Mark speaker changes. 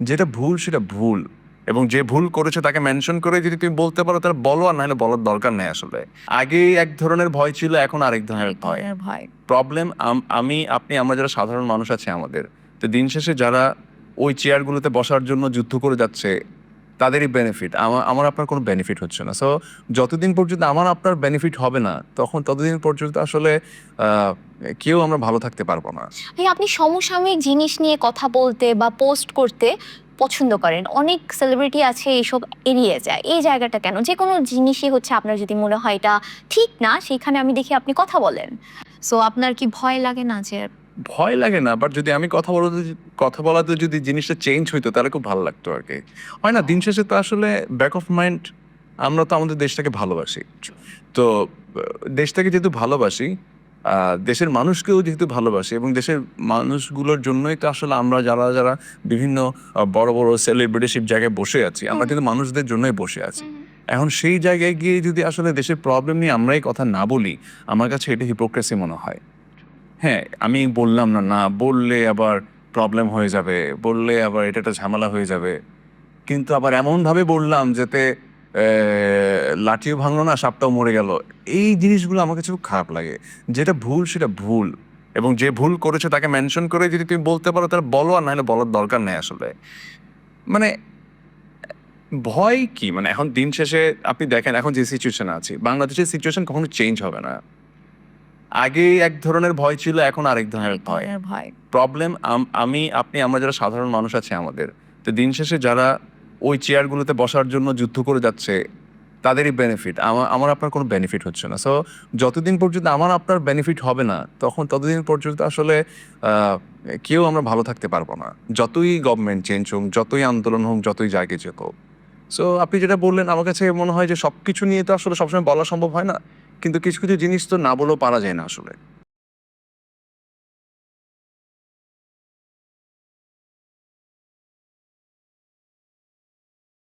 Speaker 1: যেটা ভুল সেটা ভুল। এবং যে ভুল করেছে তাকে মেনশন করে যদি তুমি বলতে পারো তাহলে বলো আর নাহলে বলার দরকার নেই আসলে। আগে এক ধরনের ভয় ছিল এখন আরেক ধরনের ভয়। প্রবলেম আমি আপনি আমরা যারা সাধারণ মানুষ আছে আমাদের তো দিন শেষে যারা ওই চেয়ারগুলোতে বসার জন্য যুদ্ধ করে যাচ্ছে তাদেরই বেনিফিট আমার আমার আপনার কোনো বেনিফিট হচ্ছে না। সো যতদিন পর্যন্ত আমার আপনার বেনিফিট হবে না তখন ততদিন পর্যন্ত আসলে কেউ আমরা ভালো থাকতে পারব না।
Speaker 2: আপনি সমসাময়িক জিনিস নিয়ে কথা বলতে বা পোস্ট করতে পছন্দ করেন। অনেক সেলিব্রিটি আছে এইসব এড়িয়ে যায়। এই জায়গাটা কেন? যে কোনো জিনিসই হচ্ছে আপনার যদি মনে হয় এটা ঠিক না সেখানে আমি দেখি আপনি কথা বলেন। সো আপনার কি ভয় লাগে না যে
Speaker 1: ভয় লাগে না বাট যদি আমি কথা বলতে, কথা বলাতে যদি জিনিসটা চেঞ্জ হইতো, তাহলে খুব ভালো লাগতো আর কি। হয় না, দিন শেষে তো আসলে ব্যাক অফ মাইন্ড আমরা তো আমাদের দেশটাকে ভালোবাসি। তো দেশটাকে যেহেতু ভালোবাসি দেশের মানুষকেও যেহেতু ভালোবাসি এবং দেশের মানুষগুলোর জন্যই তো আসলে আমরা যারা যারা বিভিন্ন বড় বড় সেলিব্রিটিশিপ জায়গায় বসে আছি, আমরা কিন্তু মানুষদের জন্যই বসে আছি। এখন সেই জায়গায় গিয়ে যদি আসলে দেশের প্রবলেম নিয়ে আমরাই কথা না বলি, আমার কাছে এটা হিপোক্রেসি মনে হয়। হ্যাঁ আমি বললাম না না, বললে আবার প্রবলেম হয়ে যাবে, বললে আবার এটা একটা ঝামেলা হয়ে যাবে। কিন্তু আবার এমনভাবে বললাম যাতে লাঠিও ভাঙলো না, সাপটাও মরে গেল। এই জিনিসগুলো আমার কাছে খুব খারাপ লাগে। যেটা ভুল, সেটা ভুল। এবং যে ভুল করেছে তাকে মেনশন করে যদি তুমি বলতে পারো, তাহলে বলো, আর নাহলে বলার দরকার নেই আসলে। মানে ভয় কি? মানে এখন দিন শেষে আপনি দেখেন, এখন যে সিচুয়েশনে আছে, বাংলাদেশের সিচুয়েশন কখনো চেঞ্জ হবে না। আগে এক ধরনের ভয় ছিল এখন আরেক ধরনের ভয়। প্রবলেম আমি আপনি আমরা যারা সাধারণ মানুষ আছে আমাদের তো দিন শেষে যারা ওই চেয়ারগুলোতে বসার জন্য যুদ্ধ করে যাচ্ছে তাদেরই বেনিফিট আমার আমার আপনার কোনো বেনিফিট হচ্ছে না। সো যতদিন পর্যন্ত আমার আপনার বেনিফিট হবে না তখন ততদিন পর্যন্ত আসলে কেউ আমরা ভালো থাকতে পারব না। যতই গভর্নমেন্ট চেঞ্জ হোক যতই আন্দোলন হোক যতই যা কিছু হোক। সো আপনি যেটা বললেন আমার কাছে মনে হয় যে সব কিছু নিয়ে তো আসলে সবসময় বলা সম্ভব হয় না। কিন্তু কিছু কিছু জিনিস তো না বলেও পারা যায় না আসলে।